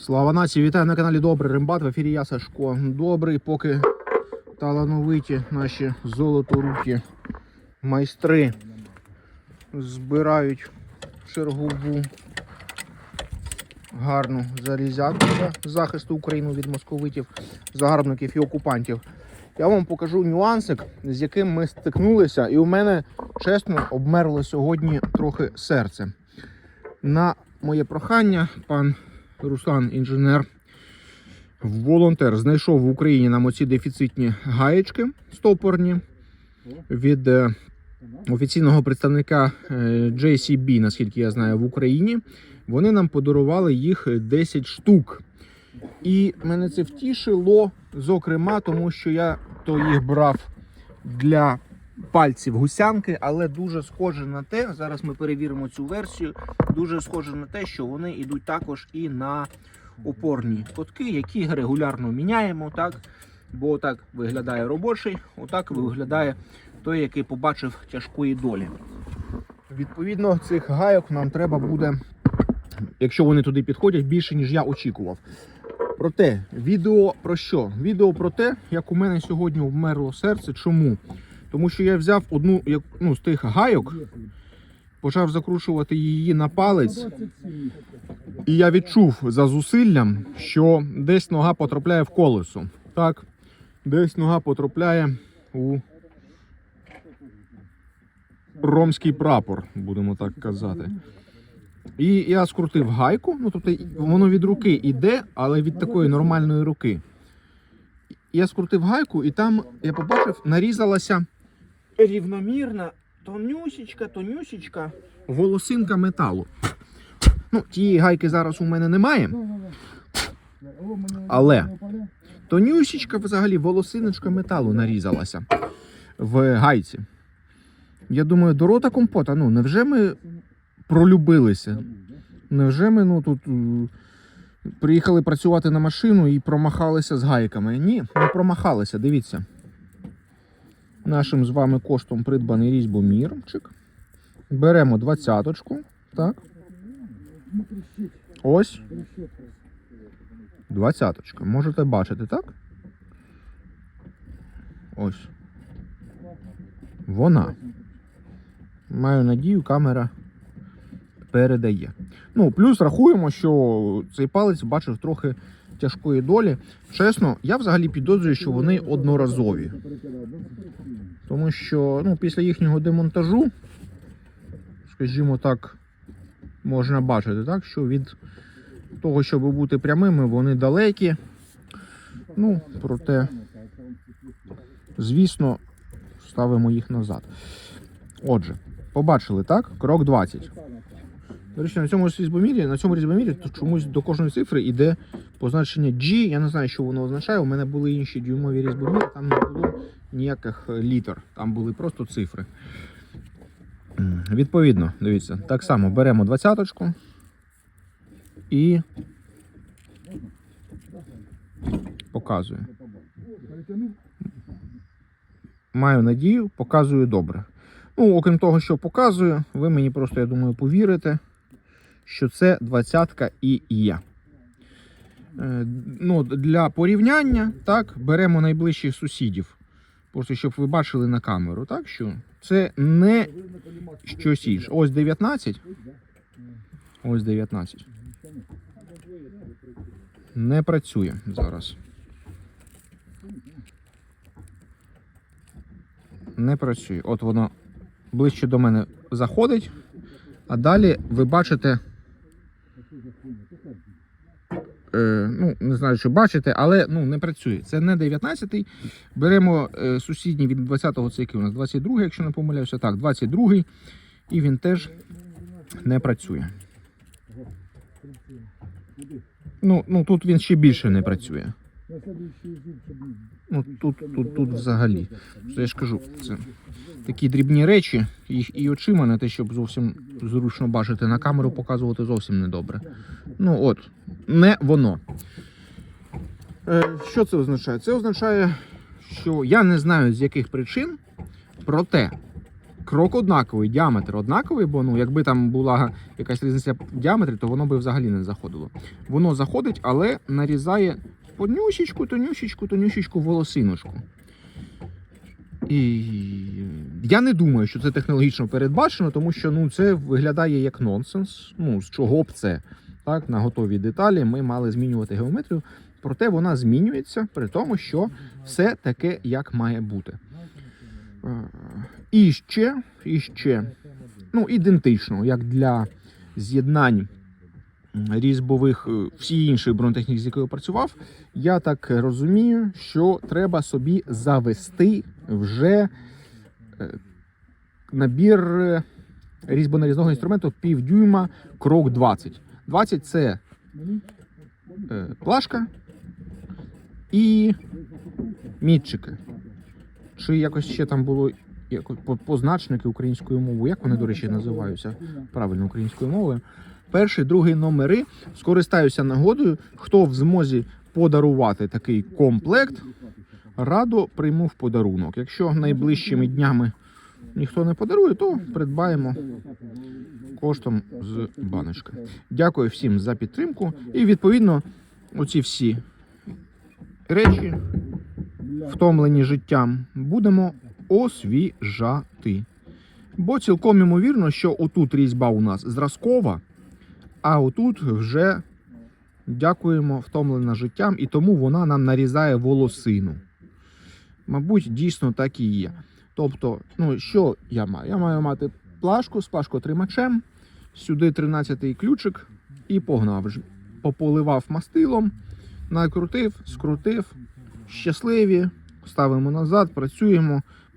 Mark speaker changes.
Speaker 1: Слава нації, вітаю на каналі Добрий Римбат. В ефірі я Сашко. Добрий, поки талановиті наші золоторукі майстри збирають чергову гарну залізяку для захисту України від московитів, загарбників і окупантів. Я вам покажу нюансик, з яким ми стикнулися, і у мене чесно обмерло сьогодні трохи серце. На моє прохання, пан Руслан, інженер, волонтер, знайшов в Україні нам оці дефіцитні гаєчки стопорні від е, офіційного представника е, JCB, наскільки я знаю, в Україні. Вони нам подарували їх 10 штук. І мене це втішило, зокрема, тому що я то їх брав для пальців гусянки, але дуже схоже на те, зараз ми перевіримо цю версію. Дуже схоже на те, що вони йдуть також і на опорні котки, які регулярно міняємо, так? Бо так виглядає робочий, отак виглядає той, який побачив тяжкої долі. Відповідно, цих гайок нам треба буде, якщо вони туди підходять, більше, ніж я очікував. Проте, відео про що? Відео про те, як у мене сьогодні вмерло серце. Чому? Тому що я взяв одну як- ну, з тих гайок, почав закручувати її на палець, і я відчув за зусиллям, що десь нога потрапляє в колесо. Так, десь нога потрапляє у ромський прапор, будемо так казати. І я скрутив гайку, ну тобто воно від руки йде, але від такої нормальної руки. Я скрутив гайку, і там я побачив, нарізалася рівномірна, тонюсічка, тонюсічка волосинка металу. Ну, тієї гайки зараз у мене немає, але тонюсічка взагалі волосиночка металу нарізалася в гайці. Я думаю, до рота компота, ну невже ми пролюбилися? Невже ми ну, тут е, приїхали працювати на машину і промахалися з гайками? Ні, не промахалися, дивіться. Нашим з вами коштом придбаний різьбомірчик. Беремо двадцяточку. Так. Ось. Двадцяточка. Можете бачити, так? Ось. Вона. Маю надію, камера передає. Ну, плюс рахуємо, що цей палець бачив трохи тяжкої долі. Чесно, я взагалі підозрюю, що вони одноразові. Тому що ну, після їхнього демонтажу, скажімо так, можна бачити, так, що від того, щоб бути прямими, вони далекі. Ну, проте, звісно, ставимо їх назад. Отже, побачили, так? Крок 20. До речі, на цьому різьбомірі, на цьому різьбомірі то чомусь до кожної цифри йде позначення G. Я не знаю, що воно означає. У мене були інші дюймові різьбоміри, там не було ніяких е, літер, там були просто цифри. Відповідно, дивіться, так само беремо двадцяточку і показую. Маю надію, показую добре. Ну, окрім того, що показую, ви мені просто, я думаю, повірите, що це двадцятка і є. Е, Ну, для порівняння, так, беремо найближчих сусідів. Просто щоб ви бачили на камеру, так що це не щось інше. Ось 19. Ось 19. Не працює зараз. Не працює. От воно ближче до мене заходить, а далі ви бачите. Ну, не знаю, що бачите, але ну, не працює. Це не 19-й. Беремо е, сусідній від 20-го, це який у нас 22-й, якщо не помиляюся. Так, 22-й. І він теж не працює. Ну, ну тут він ще більше не працює. Ну, тут, тут, тут взагалі. Це я ж кажу, це такі дрібні речі, їх і очима не те, щоб зовсім зручно бачити на камеру, показувати зовсім недобре. Ну от, не воно. Е, що це означає? Це означає, що я не знаю з яких причин, проте крок однаковий, діаметр однаковий, бо ну, якби там була якась різниця в діаметрі, то воно би взагалі не заходило. Воно заходить, але нарізає тонюсічку, тонюсічку, тонюсічку волосиночку. І я не думаю, що це технологічно передбачено, тому що ну, це виглядає як нонсенс. Ну, з чого б це? Так, на готові деталі ми мали змінювати геометрію, проте вона змінюється при тому, що все таке, як має бути. Е, І ще, і ще, ну, ідентично, як для з'єднань різьбових е, всі інші бронетехніки, з якою я працював, я так розумію, що треба собі завести вже е, набір е, різьбонарізного інструменту півдюйма крок 20. 20 це плашка і мітчики. Чи якось ще там було позначники українською мовою. Як вони, до речі, називаються правильно українською мовою? Перший, другий номери. Скористаюся нагодою. Хто в змозі подарувати такий комплект, радо прийму в подарунок. Якщо найближчими днями ніхто не подарує, то придбаємо коштом з баночки. Дякую всім за підтримку. І відповідно, оці всі речі, втомлені життям, будемо освіжати. Бо цілком імовірно, що отут різьба у нас зразкова, а отут вже дякуємо втомлена життям, і тому вона нам нарізає волосину. Мабуть, дійсно так і є. Тобто, ну що я маю? Я маю мати плашку з плашкотримачем, сюди 13-й ключик і погнав. Пополивав мастилом, накрутив, скрутив, щасливі, ставимо назад, працюємо,